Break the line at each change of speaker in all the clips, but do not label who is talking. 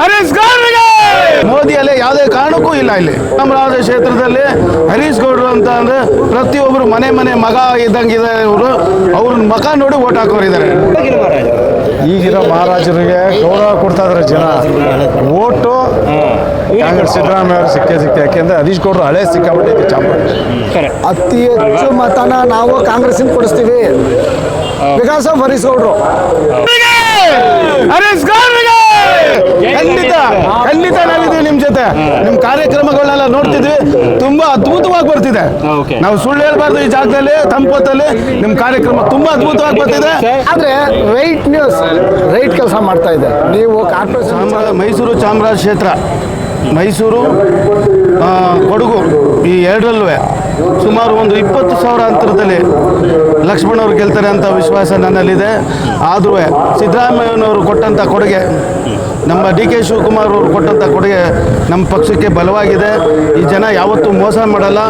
ಹರೀಶ್ ಗೌಡ್ರಿಗೆ! ಮೋದಿ ಅಲೆ ಯಾವುದೇ ಕಾರಣಕ್ಕೂ ಇಲ್ಲ ಇಲ್ಲಿ. ಚಾಮರಾಜ ಕ್ಷೇತ್ರದಲ್ಲಿ ಹರೀಶ್ ಗೌಡ್ರು ಅಂತ ಅಂದ್ರೆ ಪ್ರತಿಯೊಬ್ಬರು ಮನೆ ಮನೆ ಮಗ ಇದ್ದಂಗಿದೆ ಇವರು. ಅವ್ರ ಮಗ ನೋಡಿ ಓಟ್ ಹಾಕೋರಿದ್ದಾರೆ.
ಈಗಿರೋ ಮಹಾರಾಜರಿಗೆ ಗೌರವ ಕೊಡ್ತಾ ಇದಾರೆ ಜನ. ಓಟು ಕಾಂಗ್ರೆಸ್ ಸಿದ್ದರಾಮಯ್ಯ ಅವರು ಸಿಕ್ಕೇ ಸಿಕ್ತೆ. ಯಾಕೆಂದ್ರೆ ಹರೀಶ್ ಗೌಡ್ರು ಹಳೆ ಸಿಕ್ಕಾಬಿಟ್ಟೈತಿ ಚಾಮರಾಜ
ಅತಿ ಹೆಚ್ಚು ಮತನ ನಾವು ಕಾಂಗ್ರೆಸ್ ಕೊಡಿಸ್ತೀವಿ. ಬಿಕಾಸ್ ಆಫ್ ಹರೀಶ್ ಗೌಡ್ರು
ಹರೀಶ್ ಗೌಡ್ರಿಗೆ ಖಂಡಿತ ಖಂಡಿತ ನಾವಿದ್ದೀವಿ ನಿಮ್ ಜೊತೆ ನಿಮ್ ಕಾರ್ಯಕ್ರಮಗಳನ್ನೆಲ್ಲ ನೋಡ್ತಿದ್ವಿ ತುಂಬಾ ಅದ್ಭುತವಾಗಿ ಬರ್ತಿದೆ
Okay.
ನಾವು ಸುಳ್ಳು ಹೇಳ್ಬಾರ್ದು ಈ ಜಾಗದಲ್ಲಿ ತಂಪೊತ್ತಲ್ಲಿ. ನಿಮ್ಮ ಕಾರ್ಯಕ್ರಮ ತುಂಬಾ ಅದ್ಭುತವಾಗಿ ಬರ್ತಿದೆ.
ಆದ್ರೆ ರೈಟ್ ನ್ಯೂಸ್ ರೈಟ್ ಕೆಲಸ ಮಾಡ್ತಾ ಇದೆ. ನೀವು
ಚಾಮರಾಜ ಮೈಸೂರು ಚಾಮರಾಜ ಕ್ಷೇತ್ರ. ಮೈಸೂರು ಕೊಡಗು ಈ ಎರಡರಲ್ಲೂ ಸುಮಾರು ಒಂದು ಇಪ್ಪತ್ತು ಸಾವಿರ ಅಂತರದಲ್ಲಿ ಲಕ್ಷ್ಮಣ್ ಅವರು ಗೆಲ್ತಾರೆ ಅಂತ ವಿಶ್ವಾಸ ನನ್ನಲ್ಲಿದೆ. ಆದರೂ ಸಿದ್ದರಾಮಯ್ಯನವರು ಕೊಟ್ಟಂಥ ಕೊಡುಗೆ. ನಮ್ಮ ಡಿ ಕೆ ಶಿವಕುಮಾರ್ ಅವರು ಕೊಟ್ಟಂಥ ಕೊಡುಗೆ ನಮ್ಮ ಪಕ್ಷಕ್ಕೆ ಬಲವಾಗಿದೆ. ಈ ಜನ ಯಾವತ್ತೂ ಮೋಸ ಮಾಡಲ್ಲ.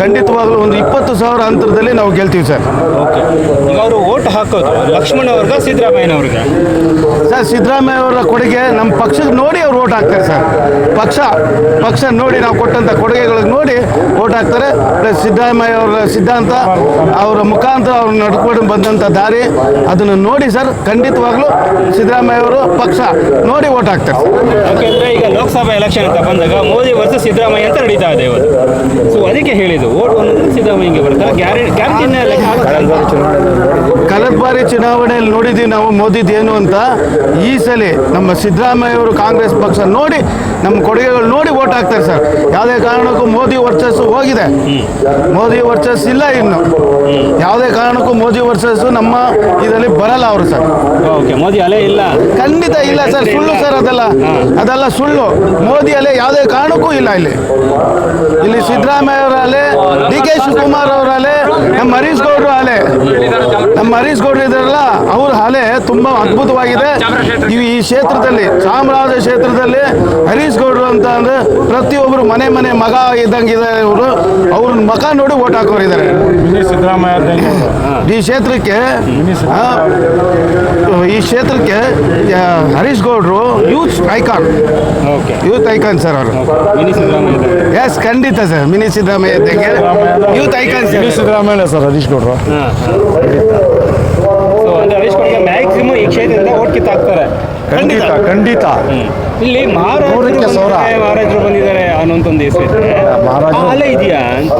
ಖಂಡಿತವಾಗಲೂ ಒಂದು ಇಪ್ಪತ್ತು ಸಾವಿರ ಅಂತರದಲ್ಲಿ ನಾವು ಗೆಲ್ತೀವಿ ಸರ್.
ಓಕೆ. ಈಗ ಅವರು ಓಟ್ ಹಾಕೋದು ಲಕ್ಷ್ಮಣ ಅವ್ರಿಗೆ ಸಿದ್ದರಾಮಯ್ಯನವ್ರಿಗೆ
ಸರ್ ಸಿದ್ದರಾಮಯ್ಯ ಅವರ ಕೊಡುಗೆ ನಮ್ಮ ಪಕ್ಷಕ್ಕೆ ನೋಡಿ ಅವ್ರು ಓಟ್ ಹಾಕ್ತಾರೆ ಸರ್. ಪಕ್ಷ ಪಕ್ಷ ನೋಡಿ ನಾವು ಕೊಟ್ಟಂಥ ಕೊಡುಗೆಗಳಿಗೆ ನೋಡಿ ಓಟ್ ಹಾಕ್ತಾರೆ. ಪ್ಲಸ್ ಸಿದ್ದರಾಮಯ್ಯ ಅವರ ಸಿದ್ಧಾಂತ ಅವರ ಮುಖಾಂತರ ಅವ್ರು ನಡ್ಕೊಂಡು ಬಂದಂಥ ದಾರಿ ಅದನ್ನು ನೋಡಿ ಸರ್. ಖಂಡಿತವಾಗ್ಲೂ ಸಿದ್ದರಾಮಯ್ಯ ಅವರು ಪಕ್ಷ ನೋಡಿ ಓಟ್ ಹಾಕ್ತಾರೆ.
ಯಾಕೆಂದ್ರೆ ಈಗ ಲೋಕಸಭಾ ಎಲೆಕ್ಷನ್ ಅಂತ ಬಂದಾಗ ಮೋದಿ ವರ್ಸಸ್ ಸಿದ್ದರಾಮಯ್ಯ ಅಂತ ನಡೀತಾ ಇದೆ ಇವತ್ತು. ಸೊ ಅದಕ್ಕೆ ಹೇಳಿದ್ದು ಓಟ್ ಸಿದ್ಧರಾಮಯ್ಯ ಸಿದ್ದರಾಮಯ್ಯಗೆ ಬರ್ತಾರೆ ಗ್ಯಾರಂಟಿ ಗ್ಯಾರಂಟಿನ
ಕಳೆದ ಬಾರಿ ಚುನಾವಣೆಯಲ್ಲಿ ನೋಡಿದ್ವಿ ನಾವು ಮೋದಿದು ಏನು ಅಂತ. ಈ ಸಲ ನಮ್ಮ ಸಿದ್ದರಾಮಯ್ಯ ಅವರು ಕಾಂಗ್ರೆಸ್ ಪಕ್ಷ ನೋಡಿ ನಮ್ಮ ಕೊಡುಗೆಗಳು ನೋಡಿ ಓಟ್ ಹಾಕ್ತಾರೆ ಸರ್. ಯಾವುದೇ ಕಾರಣಕ್ಕೂ ಮೋದಿ ವರ್ಚಸ್ಸು ಹೋಗಿದೆ. ಮೋದಿ ವರ್ಚಸ್ ಇಲ್ಲ ಇನ್ನು. ಯಾವುದೇ ಕಾರಣಕ್ಕೂ ಮೋದಿ ವರ್ಚಸ್ಸು ನಮ್ಮ ಇದರಲ್ಲಿ ಬರಲ್ಲ ಅವರು ಸರ್.
ಓಕೆ ಮೋದಿ ಅಲೆ ಇಲ್ಲ.
ಖಂಡಿತ ಇಲ್ಲ ಸರ್. ಸುಳ್ಳು ಸರ್ ಅದೆಲ್ಲ ಅದೆಲ್ಲ ಸುಳ್ಳು ಮೋದಿ ಅಲೆ ಯಾವುದೇ ಕಾರಣಕ್ಕೂ ಇಲ್ಲ ಇಲ್ಲಿ ಇಲ್ಲಿ ಸಿದ್ದರಾಮಯ್ಯ ಅವರಲ್ಲೇ ಡಿ ಕೆ ಶಿವಕುಮಾರ್ ಅವರಲ್ಲೇ ನಮ್ಮ ಹರೀಶ್ ಗೌಡ್ರು ಅಲೆ ನಮ್ಮ ಹರೀಶ್ ಗೌಡ್ರು ಇದಾರಲ್ಲ ಅವ್ರ ಅಲೆ ತುಂಬಾ ಅದ್ಭುತವಾಗಿದೆ ಇವು ಈ ಕ್ಷೇತ್ರದಲ್ಲಿ ಚಾಮರಾಜ ಕ್ಷೇತ್ರದಲ್ಲಿ ಹರೀಶ್ ಗೌಡ್ರು ಅಂತ ಅಂದ್ರೆ ಪ್ರತಿಯೊಬ್ಬರು ಮನೆ ಮನೆ ಮಗ ಇದ್ದಂಗಿದೆ ಇವರು ಅವ್ರ ಮಗ ನೋಡಿ ಓಟ್ ಹಾಕೋರಿದ್ದಾರೆ ಈ ಕ್ಷೇತ್ರಕ್ಕೆ ಈ ಕ್ಷೇತ್ರಕ್ಕೆ ಹರೀಶ್ ಗೌಡ್ರು youth icon.
Okay.
Youth icon sir ಅವರು.
ಮಿನಿ ಸಿದ್ದರಾಮಯ್ಯ.
ಎಸ್ ಖಂಡಿತ ಸರ್. ಮಿನಿ ಸಿದ್ದರಾಮಯ್ಯ ಇದ್ದಂಗೆ. Youth icon sir.
Mini Siddaramaiah sir Harish ಗೌಡ್ರು.
ಸೊ ಅಂದ್ರೆ ಹರೀಶ್ ಕೊಡ್ಗೆ ಮ್ಯಾಕ್ಸಿಮಮ್ ಈ ಕ್ಷೇತ್ರದಿಂದ ಓಟ್ ಕಿತ್ತಾಕ್ತಾರೆ
ಖಂಡಿತ ಖಂಡಿತ.
ಇಲ್ಲಿ. ಬಂದಿದ್ದಾರೆ, ಮಹಾರಾಜರು ಬಂದಿದ್ದಾರೆ ಅನ್ನೋಂತ ಒಂದು ಹೆಸರು ಅಲ್ಲೇ ಇದೆಯಾ? ಅಂತ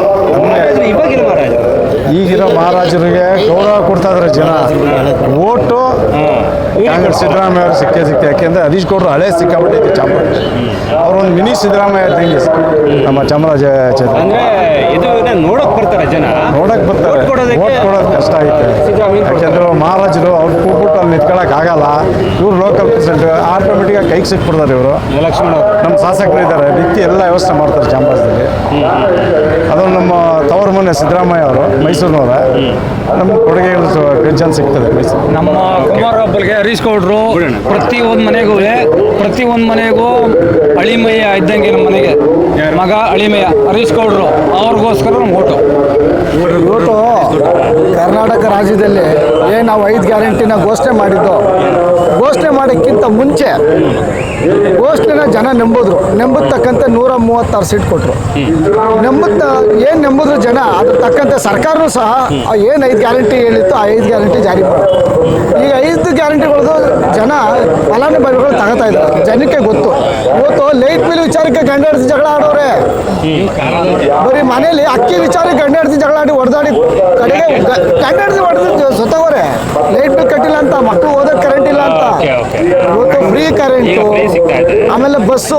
ಮಹಾರಾಜರು.
ಈಗಿರೋ ಮಹಾರಾಜರಿಗೆ ಗೌರವ ಕೊಡ್ತಾ ಇದಾರೆ ಜನ. ಓಟು ಕಾಂಗ್ರೆಸ್ ಸಿದ್ದರಾಮಯ್ಯ ಅವರು ಸಿಕ್ಕೇ ಸಿಕ್ತೆ ಯಾಕೆಂದ್ರೆ ಹರೀಶ್ ಗೌಡರು ಹಳೆ ಸಿಕ್ಕಾಬಿಟ್ಟೈತೆ ಚಾಮರಾಜ. ಅವ್ರೊಂದು ಮಿನಿ ಸಿದ್ದರಾಮಯ್ಯ ಇದ್ದಂಗೆ ನಮ್ಮ ಚಾಮರಾಜ
ಇದನ್ನ ನೋಡಕ್ ಬರ್ತಾರೆ ಜನ.
ನೋಡಕ್ ಬರ್ತಾರೆ. ಓಟ್ ಕೊಡೋದು ಕಷ್ಟ
ಆಯ್ತು.
ಯಾಕೆಂದ್ರೆ ಮಹಾರಾಜರು ಅವ್ರು ಅಲ್ಲಿ ಆಗಲ್ಲ. ಇವ್ರು ಲೋಕಲ್ ಪ್ರೆಸಿಡೆಂಟ್ ಆಟೋಮೆಟಿಕ್ ಆಗಿ ಕೈಗೆ ಸಿಕ್ಬಿಡ್ತಾರೆ ಇವರು.
ಲಕ್ಷ್ಮಣ ಅವರು.
ನಮ್ಮ ಶಾಸಕರು ಇದ್ದಾರೆ. ನಿತ್ಯ ಎಲ್ಲ ವ್ಯವಸ್ಥೆ ಮಾಡ್ತಾರೆ ಚಾಮರಾಜದಲ್ಲಿ ಅದು ನಮ್ಮ ತವರು ಮನೆ ಸಿದ್ದರಾಮಯ್ಯ ಅವರು ಮೈಸೂರಿನವರ. ನಮ್ಮ ಕೊಡುಗೆ ಪೆನ್ಷನ್ ಸಿಗ್ತದೆ ಮೈಸೂರು.
ನಮ್ಮ ಕುಮಾರಪ್ಪರಿಗೆ ಹರೀಶ್ ಗೌಡ್ರು ಪ್ರತಿ ಒಂದು ಮನೆಗೂ ಪ್ರತಿ ಒಂದು ಮನೆಗೂ ಅಳಿಮಯ್ಯ ಇದ್ದಂಗೆ ನಮ್ಮ ಮನೆಗೆ. ಮಗ ಅಳಿಮಯ್ಯ ಹರೀಶ್ ಕೌಡ್ರು ಅವ್ರಿಗೋಸ್ಕರ ನಮ್ಮ ಓಟು.
ಓಟು. ಕರ್ನಾಟಕ ರಾಜ್ಯದಲ್ಲಿ ಏನು ನಾವು ಐದು ಗ್ಯಾರಂಟಿನ ಘೋಷಣೆ ಮಾಡಿದ್ದು? ಘೋಷಣೆ ಮಾಡೋಕ್ಕಿಂತ ಮುಂಚೆ ಘೋಷಣೆನ ಜನ ನಂಬಿದ್ರು. ನಂಬತಕ್ಕಂಥ ನೂರ ಮೂವತ್ತಾರು ಸೀಟ್ ಕೊಟ್ಟರು ನಂಬುತ್ತ ಏನು ನಂಬಿದ್ರು ಜನ ಅದ್ರ ತಕ್ಕಂತೆ ಸರ್ಕಾರನೂ ಸಹ ಏನು ಐದು ಗ್ಯಾರಂಟಿ ಹೇಳಿತ್ತು ಆ ಐದು ಗ್ಯಾರಂಟಿ ಜಾರಿ ಮಾಡಿತು ಈಗ ಐದು ಗ್ಯಾರಂಟಿಗಳದು ಜನ ಫಲಾನುಭವಿಗಳು ತಗೋತಾ ಇದ್ದಾರೆ. ಜನಕ್ಕೆ ಗೊತ್ತು. ಇವತ್ತು ಲೈಟ್ ಬಿಲ್ ವಿಚಾರಕ್ಕೆ ಗಂಡ ಹೆಂಡ್ತಿ ಜಗಳ ಆಡೋರೆ. ಬರೀ ಮನೇಲಿ ಅಕ್ಕಿ ವಿಚಾರಕ್ಕೆ ಗಂಡ ಹೆಂಡ್ತಿ ಜಗಳ ಆಡಿ ಹೊಡೆದಾಡಿ ಕಡೆಗೆ ಗ- ಗಂಡ ಹಿಡಿದು ಸತ್ತೋರೆ ಲೈಟ್ ಇಲ್ಲ ಅಂತ ಮಕ್ಕಳು ಓದೋಕೆ ಕರೆಂಟ್ ಇಲ್ಲ ಅಂತ. ಇವತ್ತು ಫ್ರೀ ಕರೆಂಟು. ಆಮೇಲೆ ಬಸ್ಸು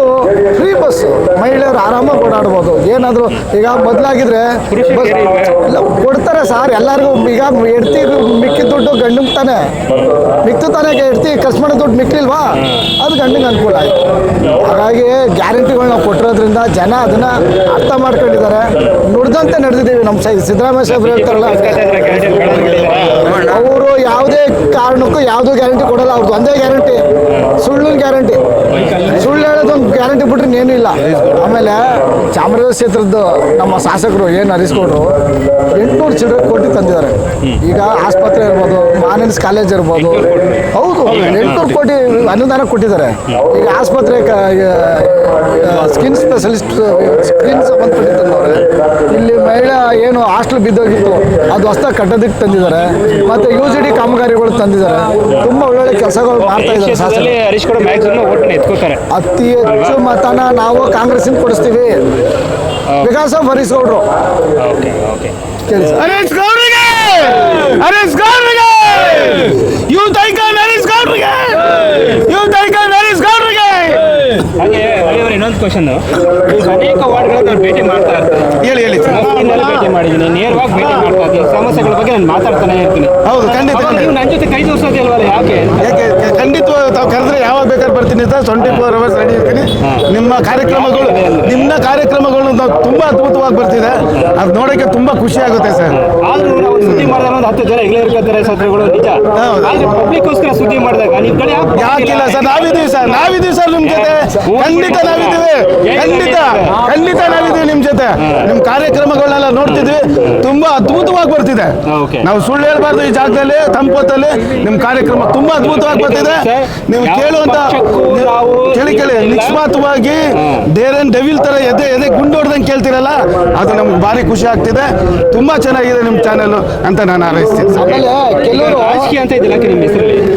ಫ್ರೀ ಬಸ್ಸು ಮಹಿಳೆಯರು ಆರಾಮಾಗಿ ಓಡಾಡ್ಬೋದು. ಏನಾದರೂ ಈಗ ಬದಲಾಗಿದ್ರೆ ಬಸ್ ಇಲ್ಲ ಕೊಡ್ತಾರೆ ಸರ್ ಎಲ್ಲರಿಗೂ ಈಗ ಹೆಡ್ತಿ ಮಿಕ್ಕಿದ ದುಡ್ಡು ಗಂಡು ತಾನೆ. ಮಿಕ್ತು ತಾನೆ ಹೆಡ್ತಿ ಖರ್ಚು ಮಾಡೋ ದುಡ್ಡು ಮಿಕ್ಲಿಲ್ವಾ? ಅದು ಗಂಡಿಗೆ ಅನುಕೂಲ ಆಯಿತು. ಹಾಗಾಗಿ ಗ್ಯಾರಂಟಿಗಳನ್ನ ಕೊಟ್ಟಿರೋದ್ರಿಂದ ಜನ ಅದನ್ನ ಅರ್ಥ ಮಾಡ್ಕೊಂಡಿದ್ದಾರೆ. ನುಡ್ದಂತೆ ನಡೆದಿದ್ದೀವಿ ನಮ್ಮ ಸೈ ಸಿದ್ದರಾಮಯ್ಯ ಸಾಹೇಬ್ರು ಹೇಳ್ತಾರಲ್ಲ ಅವರು ಯಾವುದೇ ಕಾರಣಕ್ಕೂ ಯಾವುದೂ ಗ್ಯಾರಂಟಿ ಕೊಡಲ್ಲ. ಅವ್ರದ್ದು ಒಂದೇ ಗ್ಯಾರಂಟಿ ಸುಳ್ಳು ಗ್ಯಾರಂಟಿ ಸುಳ್ಳು ಹೇಳೋದೊಂದು ಗ್ಯಾರಂಟಿ ಬಿಟ್ರೆ ಏನೂ ಇಲ್ಲ. ಆಮೇಲೆ ಚಾಮರಾಜ ಕ್ಷೇತ್ರದ್ದು ನಮ್ಮ ಶಾಸಕರು ಏನು ಅರಿಸ್ಕೊಂಡ್ರು ಎಂಟುನೂರು ಚಿಲ್ಡ್ರ ಕೋಟಿ ತಂದಿದ್ದಾರೆ. ಈಗ ಆಸ್ಪತ್ರೆ ಇರ್ಬೋದು, ಮಾನನ್ಸ್ ಕಾಲೇಜ್ ಇರ್ಬೋದು. ಹೌದು, ಎಂಟುನೂರು ಕೋಟಿ ಅನುದಾನ ಕೊಟ್ಟಿದ್ದಾರೆ. ಈಗ ಆಸ್ಪತ್ರೆ ಸ್ಕಿನ್ ಸ್ಪೆಷಲಿಸ್ಟ್, ಸ್ಕಿನ್ ಸಂಬಂಧಪಟ್ಟಿದ್ದಾರೆ ಇಲ್ಲಿ ಮಹಿಳಾ ಏನು ಹಾಸ್ಟೆಲ್ ಬಿದ್ದೋಗಿತ್ತು, ಅದು ಹೊಸದಾಗಿ ಕಟ್ಟೋದಕ್ಕೆ ತಂದಿದ್ದಾರೆ. ಮತ್ತೆ ಯು ಜಿ ಡಿ ಕಾಮಗಾರಿಗಳು ತಂದಿದ್ದಾರೆ. ತುಂಬಾ ಒಳ್ಳೊಳ್ಳೆ ಕೆಲಸಗಳು ಮಾಡ್ತಾ ಇದ್ದಾರೆ ಶಾಸಕರು.
ಹರೀಶ್ ಗೌಡ ಮ್ಯಾಕ್ಸಿಮಮ್ ಓಟ್ನ ಎತ್ಕೋತಾರೆ.
ಅತಿ ಹೆಚ್ಚು ಮತನ ನಾವು ಕಾಂಗ್ರೆಸ್ಸಿಂದ ಕೊಡಿಸ್ತೀವಿ. ಬಿಕಾಸ್ ಆಫ್ ಹರೀಶ್ ಗೌಡ್ರು
ಓಕೆ ಓಕೆ
ಕೆಲಸ.
ಹರೀಶ್ ಗೌಡ್ರಿಗೆ! ಹರೀಶ್ ಗೌಡ್ರಿಗೆ ಯೂತ್ ಐಕಾನ್ ಹರೀಶ್ ಗೌಡ್ರಿಗೆ ಯೂತ್ ಐಕಾನ್ ಹರೀಶ್ ಗೌಡ್ರಿಗೆ
ಹಾಗೆ ಹರಿಯವರು ಇನ್ನೊಂದು ಕ್ವಶನ್ ಅನೇಕ ವಾರ್ಡ್ಗಳನ್ನ ನಾನು ಭೇಟಿ ಮಾಡ್ತಾ ಇರ್ತೀನಿ
ಹೇಳಿ ಹೇಳಿ. ಸರ್
ಮಸ್ಕಿನಲ್ಲಿ ಭೇಟಿ ಮಾಡಿದ್ದೀನಿ ನೇರವಾಗಿ ಭೇಟಿ ಮಾಡ್ತಾ ಇದ್ದೀನಿ. ಸಮಸ್ಯೆಗಳ ಬಗ್ಗೆ ನಾನು ಮಾತಾಡ್ತಾನೆ ಇರ್ತೀನಿ.
ಹೌದು ಖಂಡಿತ
ನೀವು ನನ್ನ ಜೊತೆ ಕೈ ಜೋಡಿಸೋದಿಲ್ವಲ್ಲ ಯಾಕೆ?
ಯಾಕೆ ಖಂಡಿತವಾಗಿ ತಾವು ಕರೆದ್ರೆ ಯಾವಾಗ ಬೇಕಾದ್ರೆ ಬರ್ತೀನಿ sir twenty four hours ready ಇರ್ತೀನಿ ನಿಮ್ಮ ಕಾರ್ಯಕ್ರಮಗಳು ನಿಮ್ಮ ಕಾರ್ಯಕ್ರಮಗಳು ನಾವು ತುಂಬಾ ಅದ್ಭುತವಾಗಿ ಬರ್ತಿದೆ. ಅದು ನೋಡೋಕೆ ತುಂಬಾ ಖುಷಿ ಆಗುತ್ತೆ ಸರ್.
ಆದ್ರೂ ನಾವು ಸುದ್ದಿ ಮಾಡಿದಾಗ ಒಂದು ಹತ್ತು ಜನ ಇಲ್ಲೇ ಇರ್ಕೋತಾರೆ ಸತ್ರುಗಳು ನಿಜ. ಆದ್ರೆ ಸುದ್ದಿ ಮಾಡಿದಾಗ ನಿಮ್ ಕಡೆ
ಯಾಕಿಲ್ಲ ಸರ್ ನಾವಿದ್ದೀವಿ ಸರ್ ನಾವಿದ್ದೀವಿ ಸರ್ ನಿಮ್ ಜೊತೆ. ಖಂಡಿತ ನಾವಿದ್ದೀವಿ. ಖಂಡಿತ ಖಂಡಿತ ನಾವಿದ್ದೀವಿ ನಿಮ್ ಜೊತೆ. ನಿಮ್ ಕಾರ್ಯಕ್ರಮಗಳನ್ನೆಲ್ಲ ನೋಡ್ತಿದ್ವಿ. ತುಂಬಾ ಅದ್ಭುತವಾಗಿ ಬರ್ತಿದೆ. ನಾವು ಸುಳ್ಳು ಹೇಳ್ಬಾರ್ದು ಈ ಜಾಗದಲ್ಲಿ ತಂಪೊತ್ತಲ್ಲಿ. ನಿಮ್ ಕಾರ್ಯಕ್ರಮ ತುಂಬಾ ಅದ್ಭುತವಾಗಿ ಬರ್ತಿದೆ. ನೀವು ಕೇಳುವಂತ ಕೇಳಿ ಕೇಳಿ
ಇಲ್ಲ.
ಡೇರೆನ್ ಡೆವಿಲ್ ತರ ಎದೆ ಎದೆ ಗುಂಡು ಹೊಡೆದಂಗೆ ಕೇಳ್ತಿರಲ್ಲ ಅದು ನಮ್ಗೆ ಭಾರಿ ಖುಷಿ ಆಗ್ತಿದೆ. ತುಂಬಾ ಚೆನ್ನಾಗಿದೆ ನಿಮ್ ಚಾನೆಲ್ ಅಂತ ನಾನು ಹಾರೈಸ್ತೀನಿ.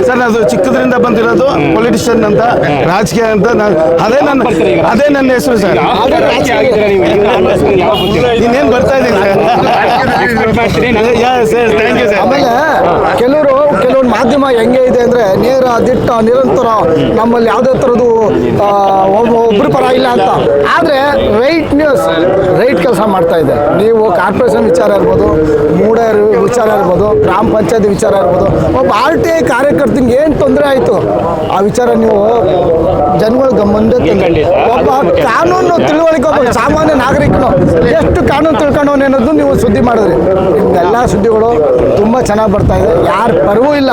ಸರ್ ಅದು ಚಿಕ್ಕದ್ರಿಂದ ಬಂದಿರೋದು ಪೊಲಿಟಿಷಿಯನ್ ಅಂತ ರಾಜಕೀಯ ಅಂತ ನಾನು ಅದೇ ನನ್ನ ಅದೇ ನನ್ನ ಹೆಸರು ಸರ್.
ಆಮೇಲೆ ಕೆಲವರು ಕೆಲವೊಂದು ಮಾಧ್ಯಮ ಹೆಂಗೆ ಇದೆ ಅಂದ್ರೆ ನೇರ ದಿಟ್ಟ ನಿರಂತರ ನಮ್ಮಲ್ಲಿ ಯಾವುದೇ ಥರದ್ದು ಆ, ಒಬ್ರು ಪರ ಇಲ್ಲ ಅಂತ. ಆದ್ರೆ ರೈಟ್ ನ್ಯೂಸ್ ರೈಟ್ ಕೆಲಸ ಮಾಡ್ತಾ ಇದೆ. ನೀವು ಕಾರ್ಪೊರೇಷನ್ ವಿಚಾರ ಇರ್ಬೋದು ಮೂಡ ವಿಚಾರ ಇರ್ಬೋದು ಗ್ರಾಮ ಪಂಚಾಯತ್ ವಿಚಾರ ಇರ್ಬೋದು ಒಬ್ಬ ಆರ್ ಟಿ ಐ ಕಾರ್ಯಕರ್ತನಿಗೆ ಏನು ತೊಂದರೆ ಆಯಿತು? ಆ ವಿಚಾರ ನೀವು ಜನಗಳ
ಗಮನದ.
ಒಬ್ಬ ಕಾನೂನು ತಿಳುವಳಿಕೆ ಒಬ್ಬ ಸಾಮಾನ್ಯ ನಾಗರಿಕನು ಎಷ್ಟು ಕಾನೂನು ತಿಳ್ಕೊಂಡವನು ಅನ್ನೋದು ನೀವು ಸುದ್ದಿ ಮಾಡಿದ್ರಿ. ನಿಮ್ದೆಲ್ಲ ಸುದ್ದಿಗಳು ತುಂಬ ಚೆನ್ನಾಗಿ ಬರ್ತಾ ಇದೆ. ಯಾರ ಪರವೂ ಇಲ್ಲ.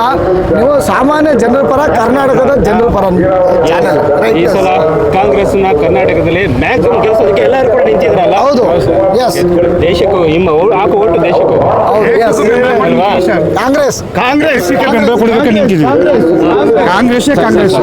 ನೀವು ಸಾಮಾನ್ಯ ಜನರ ಪರ ಕರ್ನಾಟಕದ ಜನರ ಪರ ಚಾನಲ್
ಈ ಸಲ ಕಾಂಗ್ರೆಸ್ ಕರ್ನಾಟಕದಲ್ಲಿ ಮ್ಯಾಕ್ಸಿಮಮ್ ಕೆಲಸಕ್ಕೆ ಎಲ್ಲರೂ ಕೂಡ ನಿಂತಿದ್ರಲ್ಲ?
ಹೌದು. ಎಸ್
ದೇಶಕ್ಕೂ ನಿಮ್ಮ ಹಾಕು ಒಟ್ಟು ದೇಶಕ್ಕೂ.
ಹೌದು. ಎಸ್
ಅಲ್ವಾ?
ಕಾಂಗ್ರೆಸ್.
ಕಾಂಗ್ರೆಸ್ ಬೆಂಬಲ ಕೊಡಬೇಕು ನಿಂತಿದ್ದೀವಿ. ಕಾಂಗ್ರೆಸ್. ಕಾಂಗ್ರೆಸ್.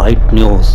ಇದು ರೈಟ್ ನ್ಯೂಸ್